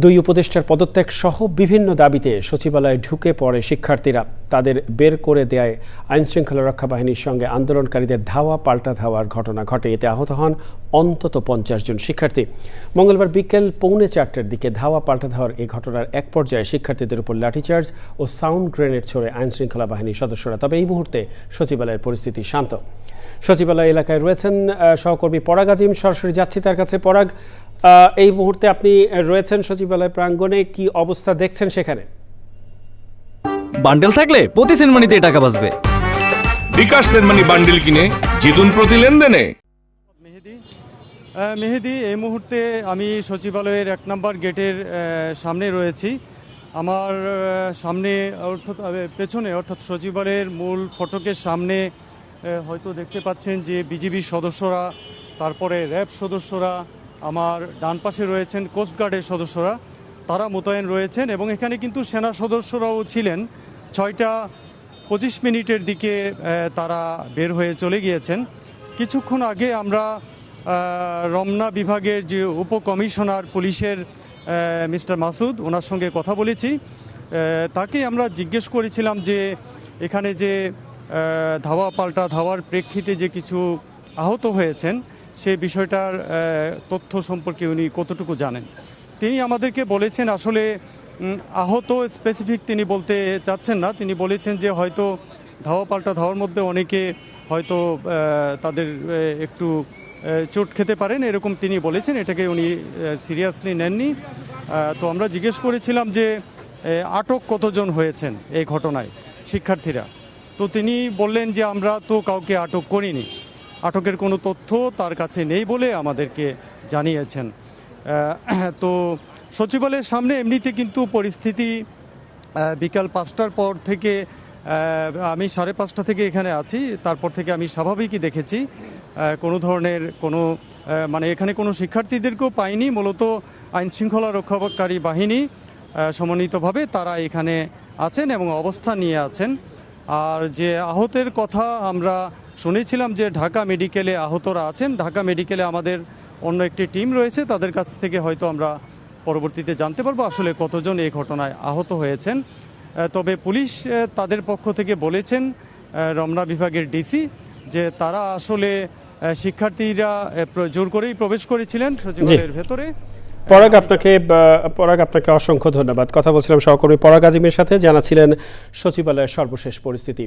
দুই উপদেষ্টার পদত্যাগ সহ বিভিন্ন দাবিতে সচিবালয়ে ঢুকে পড়ে শিক্ষার্থীরা। তাদের বের করে দেয় আইনশৃঙ্খলা রক্ষা বাহিনীর সঙ্গে আন্দোলনকারীদের ধাওয়া, পাল্টা ধাওয়ার ঘটনা ঘটে। এতে আহত হন অন্তত পঞ্চাশ জন শিক্ষার্থী। মঙ্গলবার বিকেল পৌনে চারটার দিকে ধাওয়া, পাল্টা ধাওয়ার এই ঘটনার এক পর্যায়ে শিক্ষার্থীদের উপর লাঠিচার্জ ও সাউন্ড গ্রেনেড ছড়ে আইনশৃঙ্খলা বাহিনীর সদস্যরা। তবে এই মুহূর্তে সচিবালয়ের পরিস্থিতি শান্ত। সচিবালয় এলাকায় রয়েছেন সহকর্মী পরাগ আজিম। সরাসরি যাচ্ছি তার কাছে। পরাগ এই মুহূর্তে আপনি রয়েছেন সচিবালয় প্রাঙ্গণে কি অবস্থা দেখছেন সেখানে? বান্ডেল থাকলে প্রতি সেনমানিতে টাকা বাঁচবে। বিকাশ সেনমানি বান্ডিল কিনে জিতুন প্রতি লেনদেনে। মেহেদি মেহেদি এই মুহূর্তে আমি সচিবালয়ের এক নম্বর গেটের সামনে রয়েছি। আমার সামনে অর্থাৎ পেছনে অর্থাৎ সচিবালয়ের মূল ফটকের সামনে হয়তো দেখতে পাচ্ছেন যে বিজিবি সদস্যরা তারপরে র্যাব সদস্যরা আমার ডান পাশে রয়েছেন কোস্টগার্ডের সদস্যরা। তারা মোতায়েন রয়েছেন এবং এখানে কিন্তু সেনা সদস্যরাও ছিলেন। ছয়টা পঁচিশ মিনিটের দিকে তারা বের হয়ে চলে গিয়েছেন। কিছুক্ষণ আগে আমরা রমনা বিভাগের যে উপকমিশনার পুলিশের মিস্টার মাসুদ, ওনার সঙ্গে কথা বলেছি। তাকে আমরা জিজ্ঞেস করেছিলাম যে এখানে যে ধাওয়া পাল্টা ধাওয়ার প্রেক্ষিতে যে কিছু আহত হয়েছেন সেই বিষয়টার তথ্য সম্পর্কে উনি কতটুকু জানেন। তিনি আমাদেরকে বলেছেন আসলে আহত স্পেসিফিক তিনি বলতে চাচ্ছেন না। তিনি বলেছেন যে হয়তো ধাওয়া পাল্টা ধাওয়ার মধ্যে অনেকে হয়তো তাদের একটু চোট খেতে পারেন এরকম তিনি বলেছেন। এটাকে উনি সিরিয়াসলি নেননি। তো আমরা জিজ্ঞেস করেছিলাম যে আটক কতজন হয়েছেন এই ঘটনায় শিক্ষার্থীরা? তো তিনি বললেন যে আমরা তো কাউকে আটক করিনি। আটকের কোনো তথ্য তার কাছে নেই বলে আমাদেরকে জানিয়েছেন। তো সচিবালয়ের সামনে এমনিতে কিন্তু পরিস্থিতি বিকাল পাঁচটার পর থেকে আমি সাড়ে পাঁচটা থেকে এখানে আছি, তারপর থেকে আমি স্বাভাবিকই দেখেছি কোনো ধরনের কোনো মানে এখানে কোনো শিক্ষার্থীদেরকেও পাইনি, মূলত আইন শৃঙ্খলা রক্ষাকারী বাহিনী সমন্বিতভাবে তারা এখানে আছেন এবং অবস্থান নিয়ে আছেন। আর যে আহতের কথা আমরা শুনেছিলাম যে ঢাকা মেডিকেলে আহতরা আছেন। ঢাকা মেডিকেলে আমাদের অন্য একটি টিম রয়েছে তাদের কাছ থেকে হয়তো আমরা পরবর্তীতে জানতে পারব আসলে কতজন এই ঘটনায় আহত হয়েছেন। তবে পুলিশ তাদের পক্ষ থেকে বলেছেন রমনা বিভাগের ডিসি যে তারা আসলে শিক্ষার্থীরা জোর করেই প্রবেশ করেছিলেন সচিবালয়ের ভেতরে। পরাগ আপনাকে পরাগ আপনাকে অসংখ্য ধন্যবাদ। কথা বলছিলাম সহকর্মী পরাগ আজিমের সাথে জানাছিলেন সচিবালয়ের সর্বশেষ পরিস্থিতি।